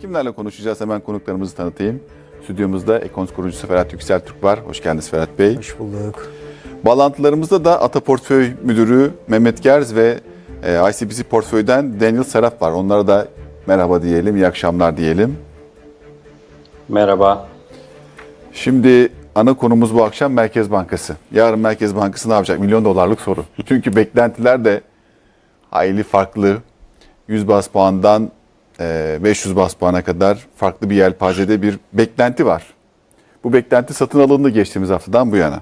Kimlerle konuşacağız hemen konuklarımızı tanıtayım. Stüdyomuzda Ekons kurucusu Ferhat Yüksel Türk var. Hoş geldiniz Ferhat Bey. Hoş bulduk. Bağlantılarımızda da Ata Portföy Müdürü Mehmet Gerz ve e, ICBC Portföy'den Daniel Serap var. Onlara da merhaba diyelim, iyi akşamlar diyelim. Merhaba. Şimdi ana konumuz bu akşam Merkez Bankası. Yarın Merkez Bankası ne yapacak? Milyon dolarlık soru. Çünkü beklentiler de hayli farklı. 100 bas puandan e, 500 bas puana kadar farklı bir yelpazede bir beklenti var. Bu beklenti satın alındı geçtiğimiz haftadan bu yana.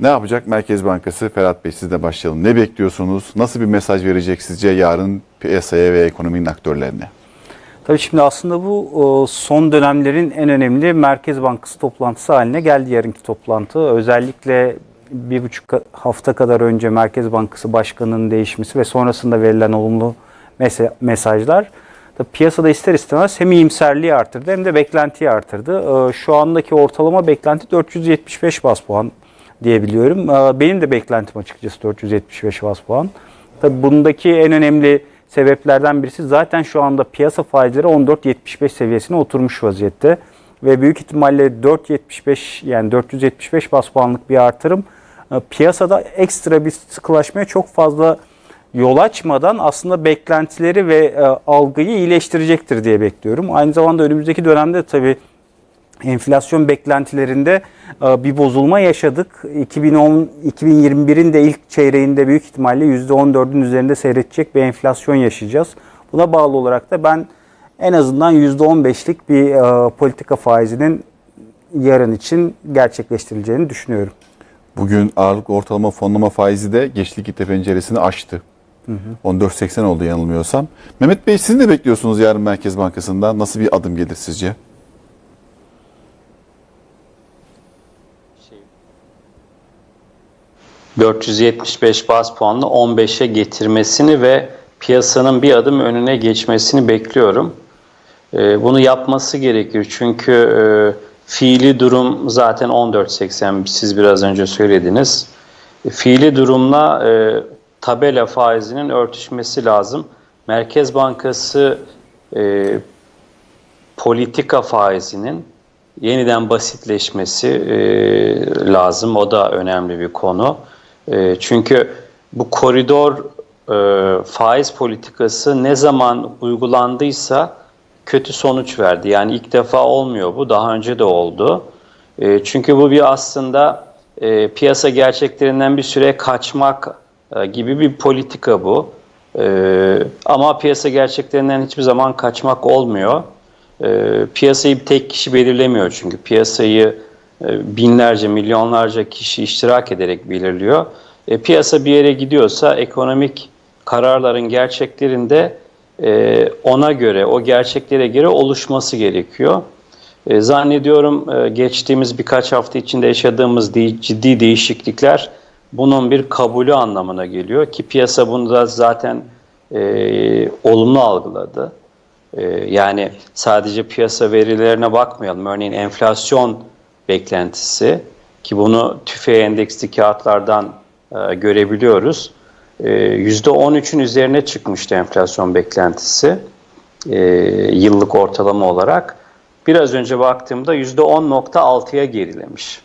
Ne yapacak Merkez Bankası? Ferhat Bey sizle başlayalım. Ne bekliyorsunuz? Nasıl bir mesaj verecek sizce yarın piyasaya ve ekonominin aktörlerine? Tabii şimdi aslında bu son dönemlerin en önemli Merkez Bankası toplantısı haline geldi yarınki toplantı. Özellikle bir buçuk hafta kadar önce Merkez Bankası Başkanı'nın değişmesi ve sonrasında verilen olumlu mesajlar da piyasada ister istemez hem iyimserliği artırdı hem de beklentiyi artırdı. Ee, Şu andaki ortalama beklenti 475 bas puan diyebiliyorum. Ee, Benim de beklentim açıkçası 475 bas puan. Tabii bundaki en önemli sebeplerden birisi zaten şu anda piyasa faizleri 14.75 seviyesine oturmuş vaziyette. Ve büyük ihtimalle 4.75 yani 475 bas puanlık bir artırım e, piyasada ekstra bir sıkılaşmaya çok fazla yol açmadan aslında beklentileri ve e, algıyı iyileştirecektir diye bekliyorum. Aynı zamanda önümüzdeki dönemde tabii enflasyon beklentilerinde e, bir bozulma yaşadık. 2010 2021'in de ilk çeyreğinde büyük ihtimalle %14'ün üzerinde seyredecek bir enflasyon yaşayacağız. Buna bağlı olarak da ben en azından %15'lik bir e, politika faizinin yarın için gerçekleştirileceğini düşünüyorum. Bugün ağırlık ortalama fonlama faizi de geçlik ite penceresini aştı. 14.80 oldu yanılmıyorsam. Mehmet Bey siz ne bekliyorsunuz yarın Merkez Bankası'ndan? Nasıl bir adım gelir sizce? 475 bas puanla 15'e getirmesini ve piyasanın bir adım önüne geçmesini bekliyorum. Ee, Bunu yapması gerekir çünkü e, fiili durum zaten 14.80 siz biraz önce söylediniz. E, Fiili durumla e, tabela faizinin örtüşmesi lazım. Merkez Bankası politika faizinin yeniden basitleşmesi lazım. O da önemli bir konu. E, çünkü bu koridor e, faiz politikası ne zaman uygulandıysa kötü sonuç verdi. Yani ilk defa olmuyor bu. Daha önce de oldu. E, çünkü bu bir aslında e, piyasa gerçeklerinden bir süre kaçmak e, gibi bir politika bu. E, ama piyasa gerçeklerinden hiçbir zaman kaçmak olmuyor. E, piyasayı tek kişi belirlemiyor çünkü piyasayı binlerce, milyonlarca kişi iştirak ederek belirliyor. E, piyasa bir yere gidiyorsa ekonomik kararların gerçeklerinde e, ona göre, o gerçeklere göre oluşması gerekiyor. E, zannediyorum e, geçtiğimiz birkaç hafta içinde yaşadığımız de- ciddi değişiklikler bunun bir kabulü anlamına geliyor ki piyasa bunu da zaten e, olumlu algıladı. Ee, Yani sadece piyasa verilerine bakmayalım. Örneğin enflasyon beklentisi ki bunu tüfe endeksli kağıtlardan e, görebiliyoruz. E, %13'ün üzerine çıkmıştı enflasyon beklentisi e, yıllık ortalama olarak. Biraz önce baktığımda %10.6'ya gerilemiş.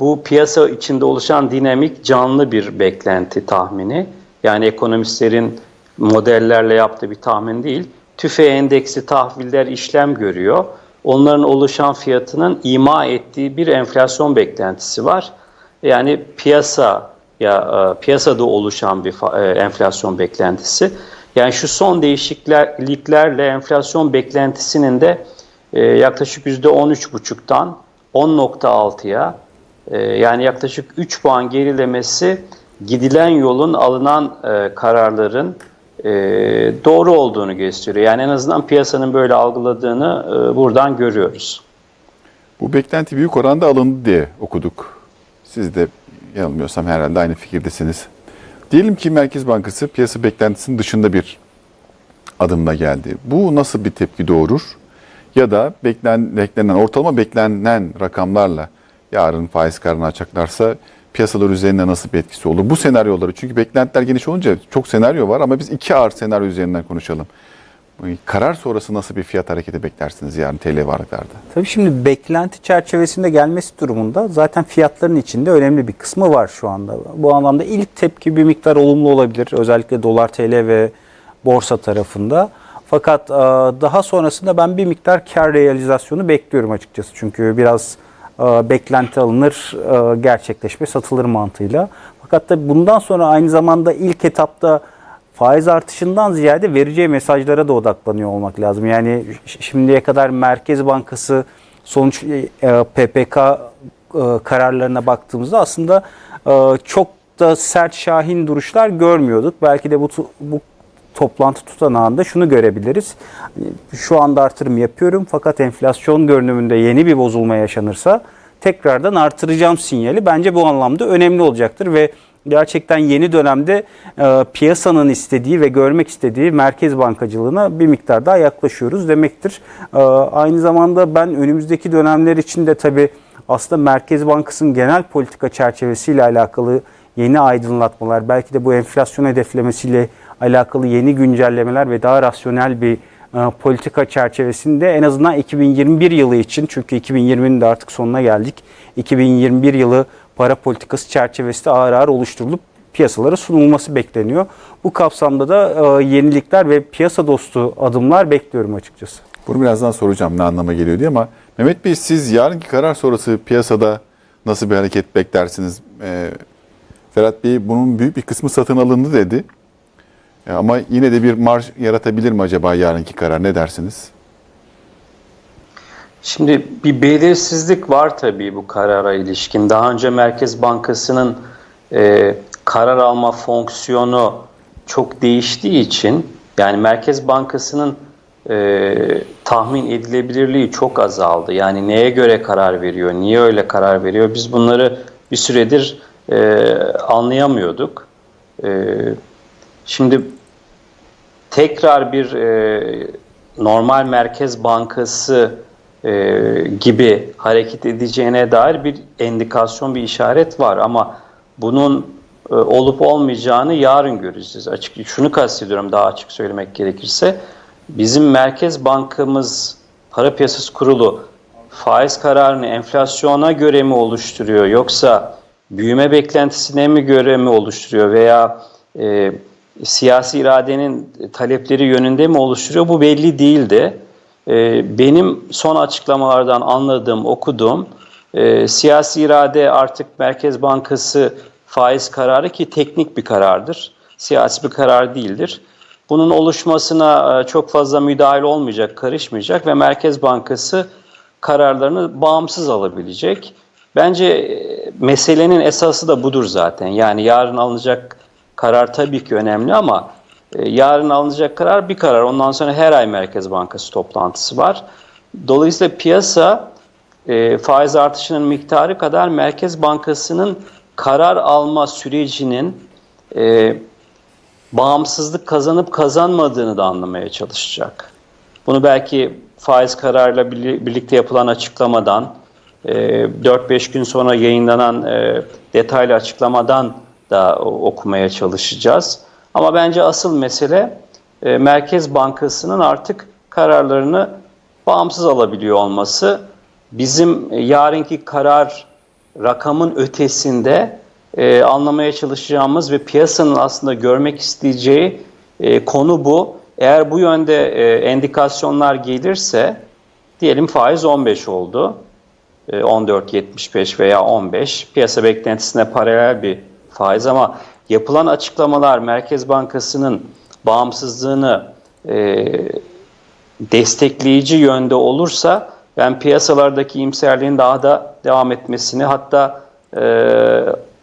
Bu piyasa içinde oluşan dinamik canlı bir beklenti tahmini. Yani ekonomistlerin modellerle yaptığı bir tahmin değil. TÜFE endeksi tahviller işlem görüyor. Onların oluşan fiyatının ima ettiği bir enflasyon beklentisi var. Yani piyasa ya e, piyasada oluşan bir e, enflasyon beklentisi. Yani şu son değişikliklerle enflasyon beklentisinin de e, yaklaşık %13,5'tan 10.6'ya ee, yani yaklaşık 3 puan gerilemesi gidilen yolun alınan kararların e, doğru olduğunu gösteriyor. Yani en azından piyasanın böyle algıladığını e, buradan görüyoruz. Bu beklenti büyük oranda alındı diye okuduk. Siz de yanılmıyorsam herhalde aynı fikirdesiniz. Diyelim ki Merkez Bankası piyasa beklentisinin dışında bir adımla geldi. Bu nasıl bir tepki doğurur? Ya da beklen, beklenen, ortalama beklenen rakamlarla yarın faiz kararını açıklarsa piyasalar üzerinde nasıl bir etkisi olur? Bu senaryoları çünkü beklentiler geniş olunca çok senaryo var ama biz iki ağır senaryo üzerinden konuşalım. Karar sonrası nasıl bir fiyat hareketi beklersiniz yarın TL varlıklarda? Tabii şimdi beklenti çerçevesinde gelmesi durumunda zaten fiyatların içinde önemli bir kısmı var şu anda. Bu anlamda ilk tepki bir miktar olumlu olabilir. Özellikle dolar TL ve borsa tarafında. Fakat daha sonrasında ben bir miktar kar realizasyonu bekliyorum açıkçası. Çünkü biraz beklenti alınır, e, gerçekleşme satılır mantığıyla. Fakat tabii bundan sonra aynı zamanda ilk etapta faiz artışından ziyade vereceği mesajlara da odaklanıyor olmak lazım. Yani şimdiye kadar Merkez Bankası sonuç e, PPK e, kararlarına baktığımızda aslında e, çok da sert şahin duruşlar görmüyorduk. Belki de bu bu toplantı tutanağında şunu görebiliriz. Şu anda artırım yapıyorum fakat enflasyon görünümünde yeni bir bozulma yaşanırsa tekrardan artıracağım sinyali bence bu anlamda önemli olacaktır ve gerçekten yeni dönemde e, piyasanın istediği ve görmek istediği merkez bankacılığına bir miktar daha yaklaşıyoruz demektir. E, aynı zamanda ben önümüzdeki dönemler için de tabii aslında Merkez Bankası'nın genel politika çerçevesiyle alakalı yeni aydınlatmalar, belki de bu enflasyon hedeflemesiyle alakalı yeni güncellemeler ve daha rasyonel bir e, politika çerçevesinde en azından 2021 yılı için çünkü 2020'nin de artık sonuna geldik. 2021 yılı para politikası çerçevesi ağır ağır oluşturulup piyasalara sunulması bekleniyor. Bu kapsamda da e, yenilikler ve piyasa dostu adımlar bekliyorum açıkçası. Bunu birazdan soracağım ne anlama geliyor diye ama Mehmet Bey siz yarınki karar sonrası piyasada nasıl bir hareket beklersiniz? Ee, Ferhat Bey bunun büyük bir kısmı satın alındı dedi. Ama yine de bir marj yaratabilir mi acaba yarınki karar ne dersiniz? Şimdi bir belirsizlik var tabii bu karara ilişkin. Daha önce Merkez Bankası'nın e, karar alma fonksiyonu çok değiştiği için yani Merkez Bankası'nın e, tahmin edilebilirliği çok azaldı. Yani neye göre karar veriyor, niye öyle karar veriyor biz bunları bir süredir e, anlayamıyorduk. E, şimdi tekrar bir e, normal Merkez Bankası e, gibi hareket edeceğine dair bir endikasyon, bir işaret var ama bunun e, olup olmayacağını yarın göreceğiz. Açık, şunu kastediyorum daha açık söylemek gerekirse. Bizim Merkez Bankamız Para Piyasası Kurulu faiz kararını enflasyona göre mi oluşturuyor yoksa büyüme beklentisine mi göre mi oluşturuyor veya e, siyasi iradenin talepleri yönünde mi oluşturuyor bu belli değildi. E, benim son açıklamalardan anladığım, okuduğum e, siyasi irade artık Merkez Bankası faiz kararı ki teknik bir karardır. Siyasi bir karar değildir. Bunun oluşmasına e, çok fazla müdahil olmayacak, karışmayacak ve Merkez Bankası kararlarını bağımsız alabilecek. Bence e, meselenin esası da budur zaten. Yani yarın alınacak karar tabii ki önemli ama e, yarın alınacak karar bir karar. Ondan sonra her ay Merkez Bankası toplantısı var. Dolayısıyla piyasa e, faiz artışının miktarı kadar Merkez Bankası'nın karar alma sürecinin e, bağımsızlık kazanıp kazanmadığını da anlamaya çalışacak. Bunu belki faiz kararıyla birli- birlikte yapılan açıklamadan, e, 4-5 gün sonra yayınlanan e, detaylı açıklamadan da o- okumaya çalışacağız. Ama bence asıl mesele e, Merkez Bankası'nın artık kararlarını bağımsız alabiliyor olması. Bizim e, yarınki karar rakamın ötesinde e, anlamaya çalışacağımız ve piyasanın aslında görmek isteyeceği e, konu bu. Eğer bu yönde e, endikasyonlar gelirse diyelim faiz 15 oldu. E, 14.75 veya 15 piyasa beklentisine paralel bir faiz ama yapılan açıklamalar Merkez Bankası'nın bağımsızlığını e, destekleyici yönde olursa ben piyasalardaki iyimserliğin daha da devam etmesini hatta e,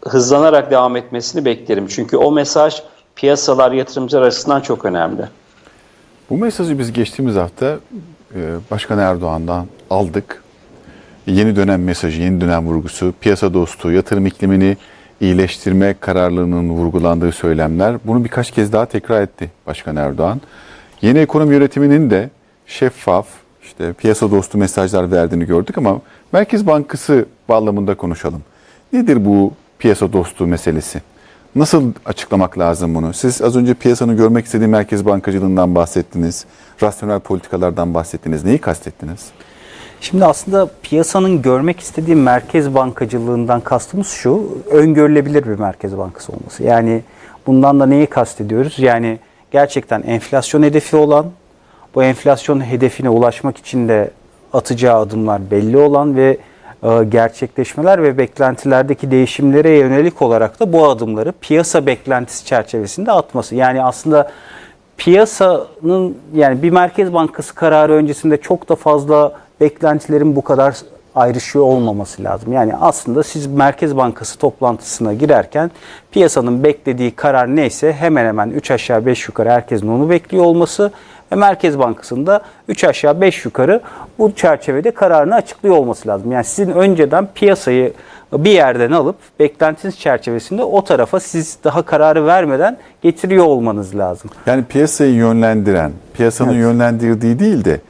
hızlanarak devam etmesini beklerim. Çünkü o mesaj piyasalar yatırımcılar açısından çok önemli. Bu mesajı biz geçtiğimiz hafta e, Başkan Erdoğan'dan aldık. Yeni dönem mesajı, yeni dönem vurgusu, piyasa dostu, yatırım iklimini iyileştirme kararlılığının vurgulandığı söylemler. Bunu birkaç kez daha tekrar etti Başkan Erdoğan. Yeni ekonomi yönetiminin de şeffaf, işte piyasa dostu mesajlar verdiğini gördük ama Merkez Bankası bağlamında konuşalım. Nedir bu piyasa dostu meselesi? Nasıl açıklamak lazım bunu? Siz az önce piyasanın görmek istediği merkez bankacılığından bahsettiniz. Rasyonel politikalardan bahsettiniz. Neyi kastettiniz? Şimdi aslında piyasanın görmek istediği merkez bankacılığından kastımız şu, öngörülebilir bir merkez bankası olması. Yani bundan da neyi kastediyoruz? Yani gerçekten enflasyon hedefi olan, bu enflasyon hedefine ulaşmak için de atacağı adımlar belli olan ve e, gerçekleşmeler ve beklentilerdeki değişimlere yönelik olarak da bu adımları piyasa beklentisi çerçevesinde atması. Yani aslında piyasanın yani bir merkez bankası kararı öncesinde çok da fazla beklentilerin bu kadar ayrışıyor olmaması lazım. Yani aslında siz Merkez Bankası toplantısına girerken piyasanın beklediği karar neyse hemen hemen 3 aşağı 5 yukarı herkesin onu bekliyor olması ve Merkez Bankası'nda 3 aşağı 5 yukarı bu çerçevede kararını açıklıyor olması lazım. Yani sizin önceden piyasayı bir yerden alıp beklentiniz çerçevesinde o tarafa siz daha kararı vermeden getiriyor olmanız lazım. Yani piyasayı yönlendiren, piyasanın Evet. yönlendirdiği değil de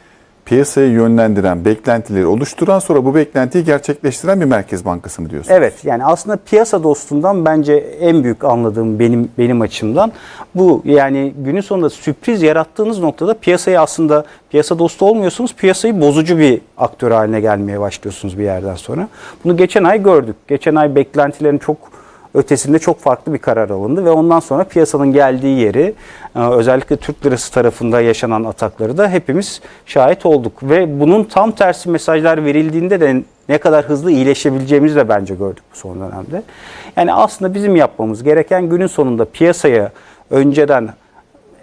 piyasayı yönlendiren, beklentileri oluşturan sonra bu beklentiyi gerçekleştiren bir merkez bankası mı diyorsunuz? Evet yani aslında piyasa dostundan bence en büyük anladığım benim benim açımdan bu yani günün sonunda sürpriz yarattığınız noktada piyasayı aslında piyasa dostu olmuyorsunuz piyasayı bozucu bir aktör haline gelmeye başlıyorsunuz bir yerden sonra. Bunu geçen ay gördük. Geçen ay beklentilerin çok ötesinde çok farklı bir karar alındı ve ondan sonra piyasanın geldiği yeri e, özellikle Türk lirası tarafında yaşanan atakları da hepimiz şahit olduk ve bunun tam tersi mesajlar verildiğinde de ne kadar hızlı iyileşebileceğimizi de bence gördük bu son dönemde. Yani aslında bizim yapmamız gereken günün sonunda piyasaya önceden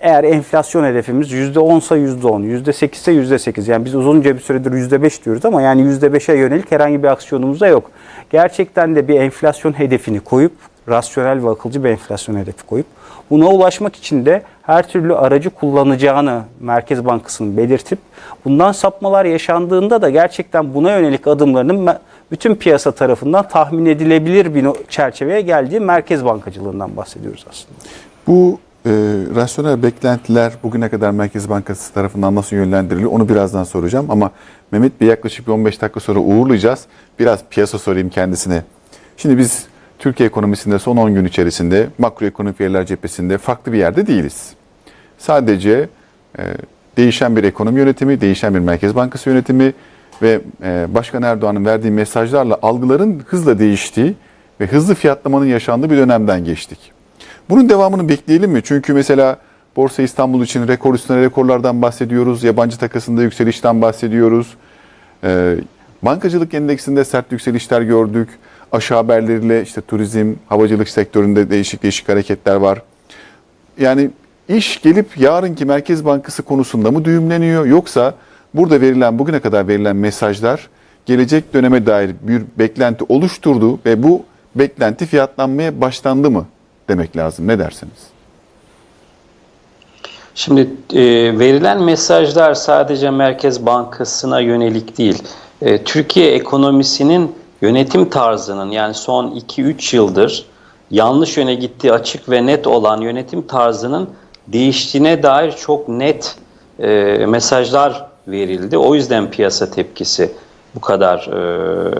eğer enflasyon hedefimiz %10 ise %10, %8 ise %8. Yani biz uzunca bir süredir %5 diyoruz ama yani %5'e yönelik herhangi bir aksiyonumuz da yok. Gerçekten de bir enflasyon hedefini koyup, rasyonel ve akılcı bir enflasyon hedefi koyup, buna ulaşmak için de her türlü aracı kullanacağını Merkez Bankası'nın belirtip, bundan sapmalar yaşandığında da gerçekten buna yönelik adımlarının bütün piyasa tarafından tahmin edilebilir bir çerçeveye geldiği merkez bankacılığından bahsediyoruz aslında. Bu e, rasyonel beklentiler bugüne kadar Merkez Bankası tarafından nasıl yönlendiriliyor onu birazdan soracağım. Ama Mehmet Bey yaklaşık bir 15 dakika sonra uğurlayacağız. Biraz piyasa sorayım kendisine. Şimdi biz Türkiye ekonomisinde son 10 gün içerisinde makroekonomik veriler cephesinde farklı bir yerde değiliz. Sadece e, değişen bir ekonomi yönetimi, değişen bir Merkez Bankası yönetimi ve e, Başkan Erdoğan'ın verdiği mesajlarla algıların hızla değiştiği ve hızlı fiyatlamanın yaşandığı bir dönemden geçtik. Bunun devamını bekleyelim mi? Çünkü mesela Borsa İstanbul için rekor üstüne rekorlardan bahsediyoruz. Yabancı takasında yükselişten bahsediyoruz. Ee, bankacılık endeksinde sert yükselişler gördük. Aşağı haberleriyle işte turizm, havacılık sektöründe değişik değişik hareketler var. Yani iş gelip yarınki Merkez Bankası konusunda mı düğümleniyor yoksa burada verilen bugüne kadar verilen mesajlar gelecek döneme dair bir beklenti oluşturdu ve bu beklenti fiyatlanmaya başlandı mı demek lazım. Ne dersiniz? Şimdi e, verilen mesajlar sadece Merkez Bankası'na yönelik değil. E, Türkiye ekonomisinin yönetim tarzının yani son 2-3 yıldır yanlış yöne gittiği açık ve net olan yönetim tarzının değiştiğine dair çok net e, mesajlar verildi. O yüzden piyasa tepkisi bu kadar e,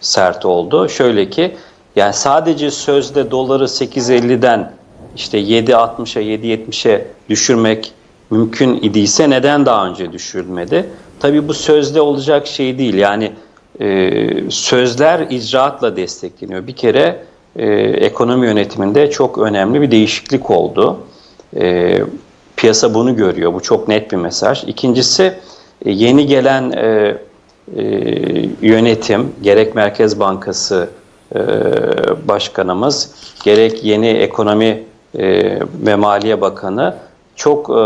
sert oldu. Şöyle ki yani sadece sözde doları 8.50'den işte 7.60'a 7.70'e düşürmek mümkün idiyse neden daha önce düşürülmedi? Tabii bu sözde olacak şey değil. Yani e, sözler icraatla destekleniyor. Bir kere e, ekonomi yönetiminde çok önemli bir değişiklik oldu. E, piyasa bunu görüyor. Bu çok net bir mesaj. İkincisi e, yeni gelen e, e, yönetim, gerek Merkez Bankası e, Başkanımız, gerek yeni ekonomi e, ve Maliye Bakanı çok e,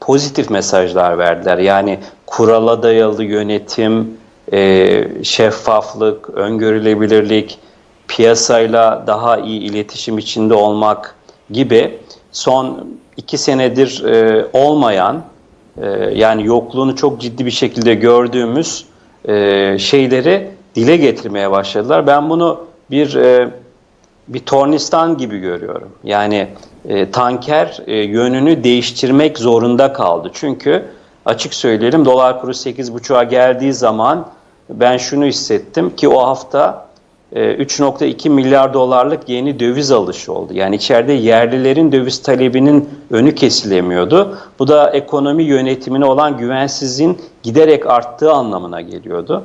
pozitif mesajlar verdiler. Yani kurala dayalı yönetim, e, şeffaflık, öngörülebilirlik, piyasayla daha iyi iletişim içinde olmak gibi son iki senedir olmayan yani yokluğunu çok ciddi bir şekilde gördüğümüz şeyleri dile getirmeye başladılar. Ben bunu bir e, bir tornistan gibi görüyorum. Yani e, tanker e, yönünü değiştirmek zorunda kaldı. Çünkü açık söyleyelim dolar kuru 8.5'a geldiği zaman ben şunu hissettim ki o hafta e, 3.2 milyar dolarlık yeni döviz alışı oldu. Yani içeride yerlilerin döviz talebinin önü kesilemiyordu. Bu da ekonomi yönetimine olan güvensizliğin giderek arttığı anlamına geliyordu.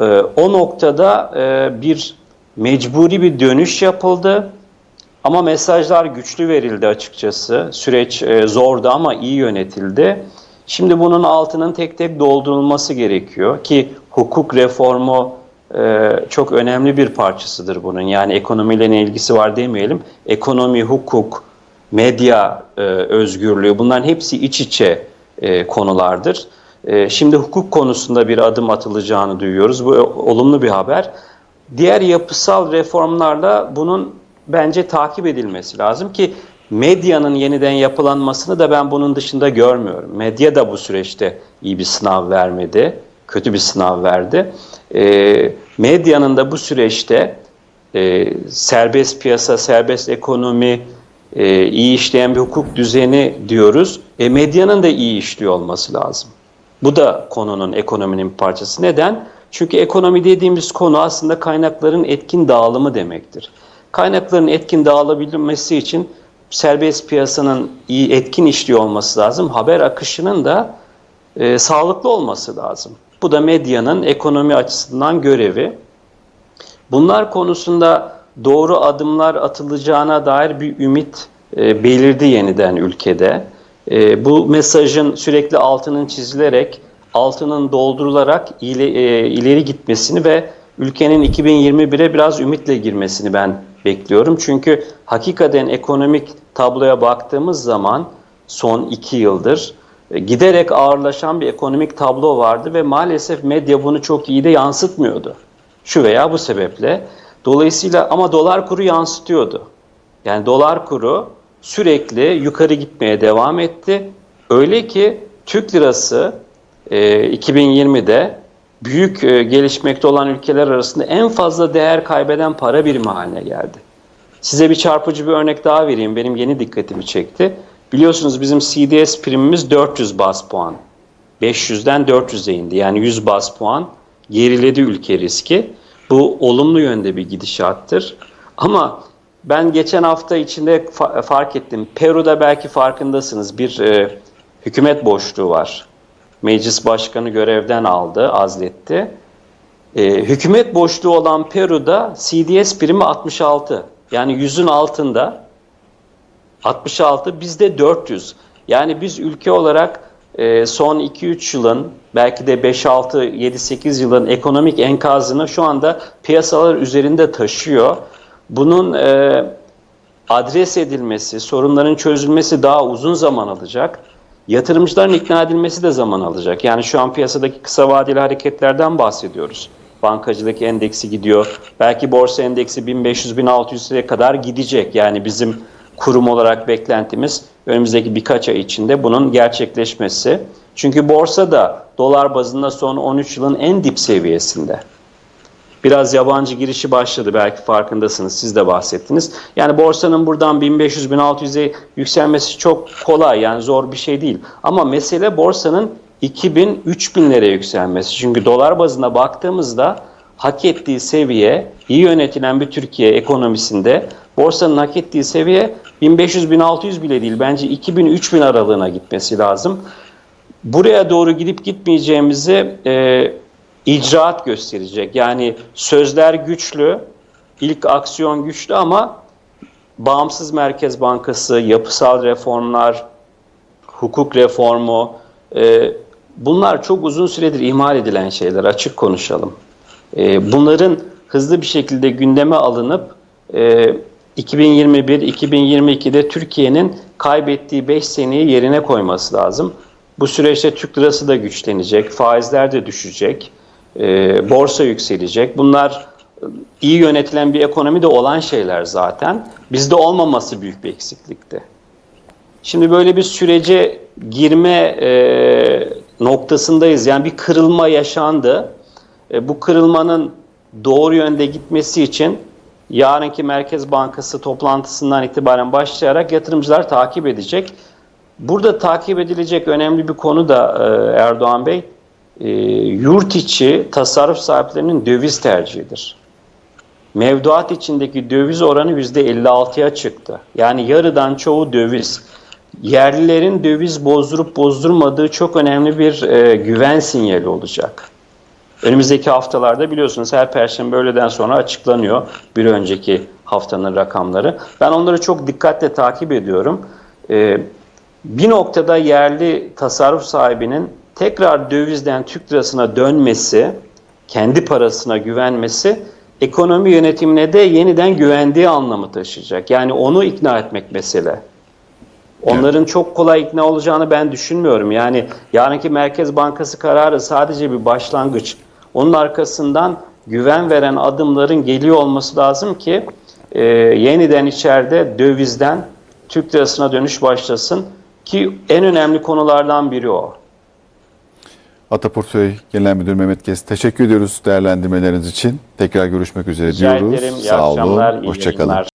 E, o noktada e, bir mecburi bir dönüş yapıldı. Ama mesajlar güçlü verildi açıkçası. Süreç e, zordu ama iyi yönetildi. Şimdi bunun altının tek tek doldurulması gerekiyor ki hukuk reformu e, çok önemli bir parçasıdır bunun. Yani ekonomiyle ne ilgisi var demeyelim. Ekonomi, hukuk, medya e, özgürlüğü bunların hepsi iç içe e, konulardır. E, şimdi hukuk konusunda bir adım atılacağını duyuyoruz. Bu olumlu bir haber. Diğer yapısal reformlarla bunun bence takip edilmesi lazım ki medyanın yeniden yapılanmasını da ben bunun dışında görmüyorum. Medya da bu süreçte iyi bir sınav vermedi, kötü bir sınav verdi. E, medyanın da bu süreçte e, serbest piyasa, serbest ekonomi, e, iyi işleyen bir hukuk düzeni diyoruz. E, medyanın da iyi işliyor olması lazım. Bu da konunun ekonominin parçası. Neden? Çünkü ekonomi dediğimiz konu aslında kaynakların etkin dağılımı demektir. Kaynakların etkin dağılabilmesi için serbest piyasanın iyi etkin işliyor olması lazım. Haber akışının da e, sağlıklı olması lazım. Bu da medyanın ekonomi açısından görevi. Bunlar konusunda doğru adımlar atılacağına dair bir ümit e, belirdi yeniden ülkede. E, bu mesajın sürekli altının çizilerek, altının doldurularak ile, e, ileri gitmesini ve ülkenin 2021'e biraz ümitle girmesini ben bekliyorum. Çünkü hakikaten ekonomik tabloya baktığımız zaman son iki yıldır e, giderek ağırlaşan bir ekonomik tablo vardı ve maalesef medya bunu çok iyi de yansıtmıyordu. Şu veya bu sebeple. Dolayısıyla ama dolar kuru yansıtıyordu. Yani dolar kuru sürekli yukarı gitmeye devam etti. Öyle ki Türk lirası e, 2020'de büyük e, gelişmekte olan ülkeler arasında en fazla değer kaybeden para birimi haline geldi. Size bir çarpıcı bir örnek daha vereyim. Benim yeni dikkatimi çekti. Biliyorsunuz bizim CDS primimiz 400 bas puan. 500'den 400'e indi. Yani 100 bas puan geriledi ülke riski. Bu olumlu yönde bir gidişattır. Ama ben geçen hafta içinde fa- fark ettim. Peru'da belki farkındasınız bir e, hükümet boşluğu var. Meclis başkanı görevden aldı, azletti. E, hükümet boşluğu olan Peru'da CDS primi 66. Yani 100'ün altında 66 bizde 400. Yani biz ülke olarak e, son 2-3 yılın belki de 5-6 7-8 yılın ekonomik enkazını şu anda piyasalar üzerinde taşıyor. Bunun e, adres edilmesi, sorunların çözülmesi daha uzun zaman alacak. Yatırımcıların ikna edilmesi de zaman alacak. Yani şu an piyasadaki kısa vadeli hareketlerden bahsediyoruz. Bankacılık endeksi gidiyor. Belki borsa endeksi 1500-1600'e kadar gidecek. Yani bizim kurum olarak beklentimiz önümüzdeki birkaç ay içinde bunun gerçekleşmesi. Çünkü borsa da dolar bazında son 13 yılın en dip seviyesinde. Biraz yabancı girişi başladı belki farkındasınız siz de bahsettiniz. Yani borsanın buradan 1500-1600'e yükselmesi çok kolay yani zor bir şey değil. Ama mesele borsanın 2000-3000'lere yükselmesi. Çünkü dolar bazına baktığımızda hak ettiği seviye iyi yönetilen bir Türkiye ekonomisinde borsanın hak ettiği seviye 1500-1600 bile değil. Bence 2000-3000 aralığına gitmesi lazım. Buraya doğru gidip gitmeyeceğimizi e, icraat gösterecek. Yani sözler güçlü, ilk aksiyon güçlü ama bağımsız Merkez Bankası, yapısal reformlar, hukuk reformu e, bunlar çok uzun süredir ihmal edilen şeyler açık konuşalım. E, bunların hızlı bir şekilde gündeme alınıp e, 2021-2022'de Türkiye'nin kaybettiği 5 seneyi yerine koyması lazım. Bu süreçte Türk lirası da güçlenecek, faizler de düşecek, e, borsa yükselecek. Bunlar e, iyi yönetilen bir ekonomide olan şeyler zaten. Bizde olmaması büyük bir eksiklikti. Şimdi böyle bir sürece girme e, noktasındayız. Yani bir kırılma yaşandı. E, bu kırılmanın doğru yönde gitmesi için yarınki Merkez Bankası toplantısından itibaren başlayarak yatırımcılar takip edecek. burada takip edilecek önemli bir konu da e, Erdoğan Bey, e, yurt içi tasarruf sahiplerinin döviz tercihidir. Mevduat içindeki döviz oranı %56'ya çıktı. Yani yarıdan çoğu döviz. Yerlilerin döviz bozdurup bozdurmadığı çok önemli bir e, güven sinyali olacak. Önümüzdeki haftalarda biliyorsunuz her perşembe öğleden sonra açıklanıyor bir önceki haftanın rakamları. Ben onları çok dikkatle takip ediyorum. Ee, bir noktada yerli tasarruf sahibinin tekrar dövizden Türk lirasına dönmesi, kendi parasına güvenmesi ekonomi yönetimine de yeniden güvendiği anlamı taşıyacak. Yani onu ikna etmek mesele. Onların çok kolay ikna olacağını ben düşünmüyorum. Yani yarınki Merkez Bankası kararı sadece bir başlangıç. Onun arkasından güven veren adımların geliyor olması lazım ki e, yeniden içeride dövizden Türk lirasına dönüş başlasın ki en önemli konulardan biri o. Ataportföy Genel Müdür Mehmet Gez teşekkür ediyoruz değerlendirmeleriniz için. Tekrar görüşmek üzere Rica diyoruz. ederim. İyi Sağ akşamlar, olun. Hoşçakalın.